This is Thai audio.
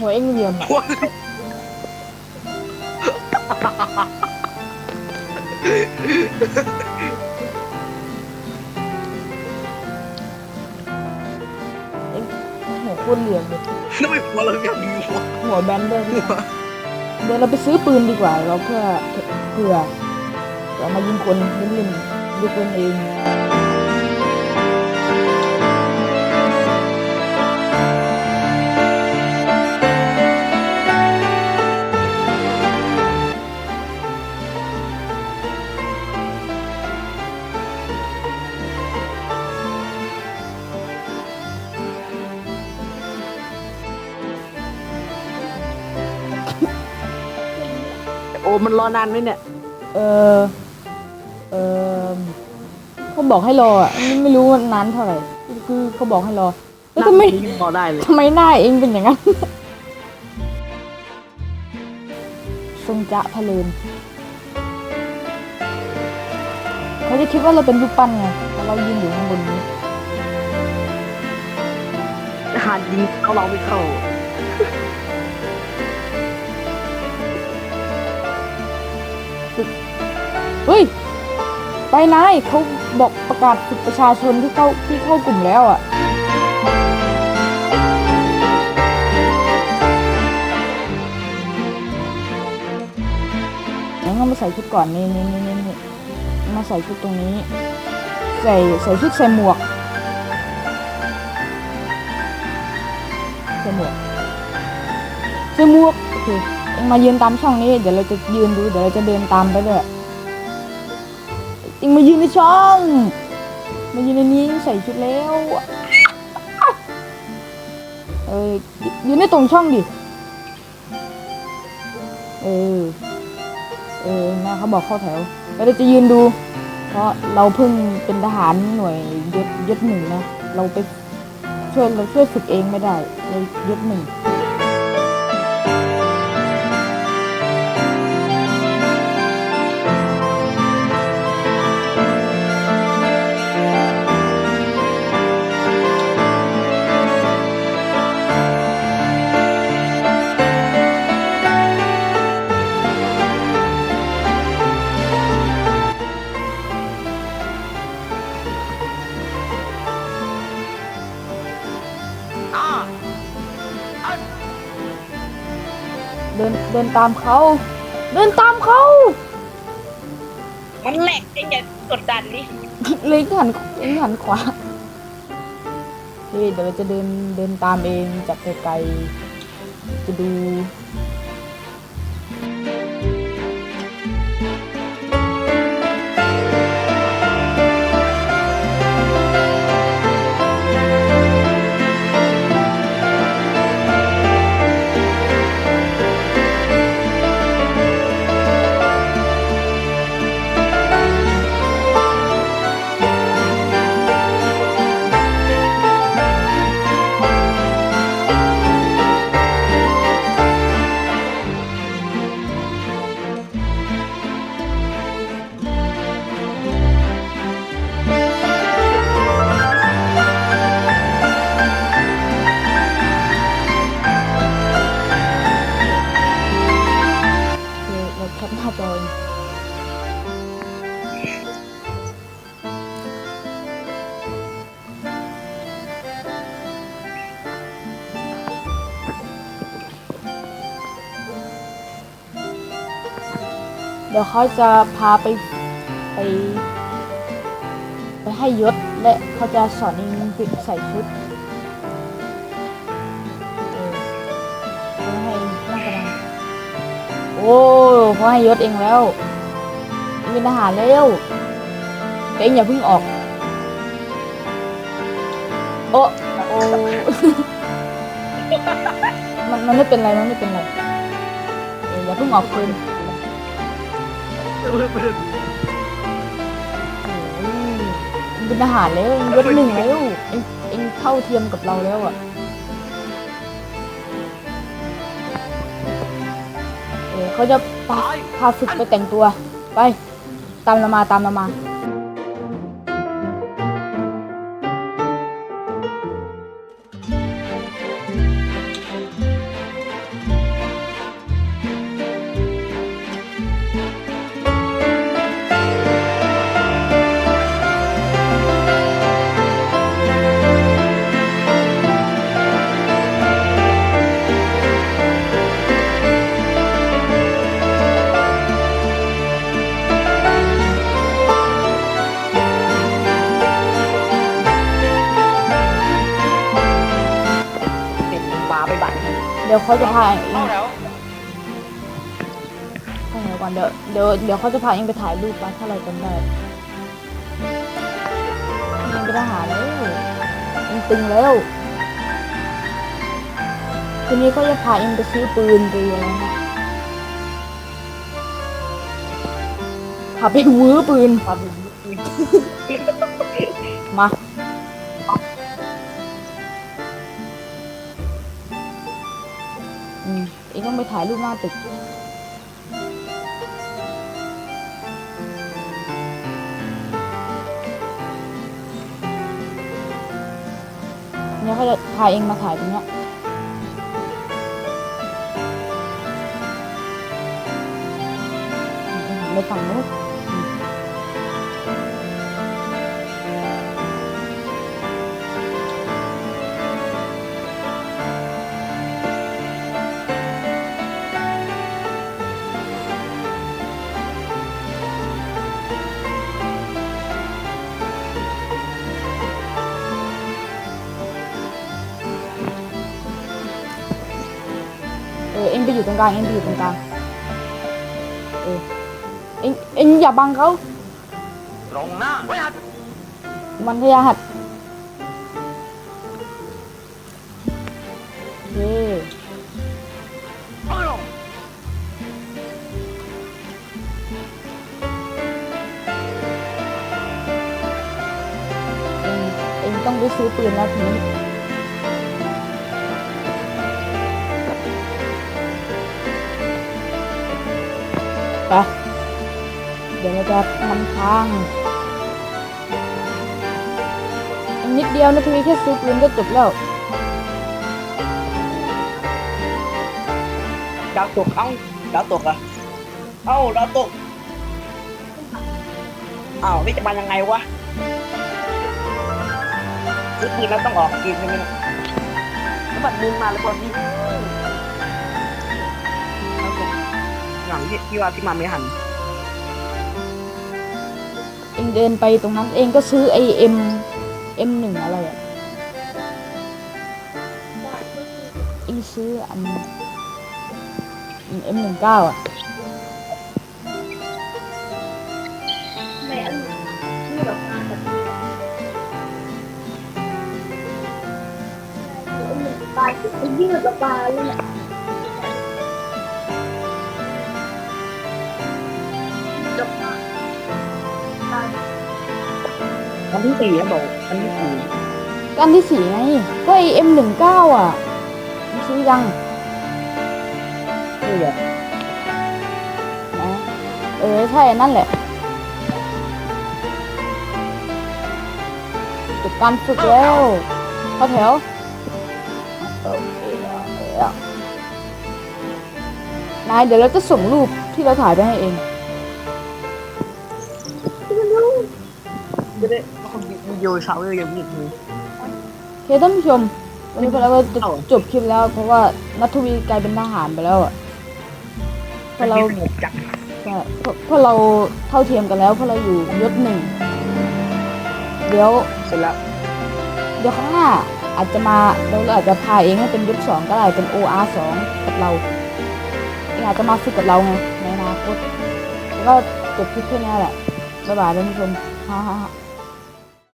หัวเอ็งเหลี่ยมอะหัวหัวโคตรเหลี่ยมเลยทำไมหัวเราแบบนี้วะหัวแบนด้วยหัวเดี๋ยวเราไปซื้อปืนดีกว่าเราเพื่อเผื่อเรามายิงคนเล่นๆยิงคนเอง มันรอนานไหมเนี่ย เออเออเขาบอกให้รออะไม่ไม่รู้ว่านานเท่าไหร่ คือเขาบอกให้รอแล้วทำไมนั่งนี้พอได้เลย ทำไมหน้าเองเป็นอย่างนั้น ทรงจะพะเลนเขาจะคิดว่าเราเป็นรูปปั้นไงแต่เรายืนอยู่ข้างบนนี้หาดยิงเขาเราไม่เข้า เฮ้ย ไปนายเขาบอกประกาศฝึกประชาชนที่เข้าที่เข้ากลุ่มแล้วอะงั้นก็มาใส่ชุดก่อนนี่นี่นี่นี่นมาใส่ชุดตรงนี้ ใส่ใส่ชุดใส่หมวกใส่หมวกใส่หมวกโอเคเอ็งมายืนตามช่องนี้ เดี๋ยวเราจะยืนดู เดี๋ยวเราจะเดินตามไปเลย อ็งมายืนในช่อง มายืนในนี้ใส่ชุดแล้วเออยืนในตรงช่องดิ เออ เออแม่เขาบอกเข้าแถว แล้วเราจะยืนดู เพราะเราเพิ่งเป็นทหารหน่วยยศยศหนึ่งนะ เราไปช่วยเราช่วยฝึกเองไม่ได้เลยยศหนึ่ง เดินเดินตามเขาเดินตามเขามันแหลกเองอย่ากดดันดิเลยหันเองหันขวาเฮ้ยเดี๋ยวเราจะเดินเดินตามเองจากไกลๆจะดู เราแคปหน้าจอเองเดี๋ยวเขาจะพาไปไป ไปให้ยศและเขาจะสอนเองฝึกใส่ชุด โอ้เขาให้ยศเองแล้วเป็นทหารแล้วแต่เองอย่าเพิ่งออก โอ้โอ้มันมันไม่เป็นไรมันไม่เป็นไรเอออย่าเพิ่งออกคืนโอ้ยเองเป็นทหารแล้วยศหนึ่งแล้วเองเองเท่าเทียมกับเราแล้วอะ เขาจะพาพาฝึกไปแต่งตัว ไป ตามเรามาตามเรามา ดี๋ยวเขาจะพาเองเข้าแถวเข้าแถวก่อนเดี๋ยวเดี๋ยวเดี๋ยวเขาจะพาเองไปถ่ายรูปนะถ้าเราจำได้เองไปทหารแล้วเองตึงแล้วทีนี้เขาจะพาเองไปซื้อปืนไปอะไรนะพาไปวื้อปืนครับมาอืมเอง ต้องไปถ่ายรูปหน้าตึกเนี่ยเขาจะพาเองมาถ่ายตรงเนี้ยไปฝั่งนู้น ออเอ็งไปอยู่ตรงกลางเอ็งไปอยู่ตรงกลางเออเอ็งเอ็งอย่าบังเขาตรงหน้าไว้หัดมันพยาหัดเอาลงเอ็งเอ็งต้องไปซื้อปืนแล้วทีนี้ ไปเดี๋ยวเราจะทำทางอีกนิดเดียวนะทีนี้แค่ซื้อปืนก็จบแล้วดาวตกเอ้าดาวตกอะเอ้าดาวตกอ้าวนี่จะมายังไงวะซื้อปืนแล้วต้องออกเกินใช่ไหมเนี่ยแล้วบัดนึงมาแล้วพอที่ อย่างที่ที่ว่าที่มาไม่หันเองเดินไปตรงนั้นเองก็ซื้อไอเอ็มเอ็มหนึ่งอะไรอะเองซื้ออันเอ็มหนึ่งเก้าอะไม่อันนี้แบบมาแบบปลาที่ยืดกับปลาเลย อันที่สี่นะบอกอันที่สี่ก็อันที่สี่ไงก็ไอเอ็มหนึ่งเก้าอะเองซื้อยังนี่แหละนะเออใช่อันนั่นแหละจบการฝึกแล้วเข้าแถวเออเออเออนายเดี๋ยวเราจะส่งรูปที่เราถ่ายไปให้เองจะ ได้คนวิดีโอเช้าเลยยังมีอยู่โอเคท่านผู้ชม วันนี้พวกเราก็จะจบคลิปแล้วเพราะว่านัทวีกลายเป็นทหารไปแล้วอะเพราะเราสงบจัดใช่เพราะเพราะเราเท่าเทียมกันแล้วเพราะเราอยู่ยศหนึ่งเดี๋ยวเสร็จแล้วเดี๋ยวข้างหน้าอาจจะมาเราอาจจะพาเองให้เป็นยศสองก็ได้เป็น OR สองกับเราเองอาจจะมาฝึกกับเราไงในอนาคตแล้วก็จบคลิปแค่นี้แหละบ๊ายบายท่านผู้ชมฮ่าฮ่าฮ่า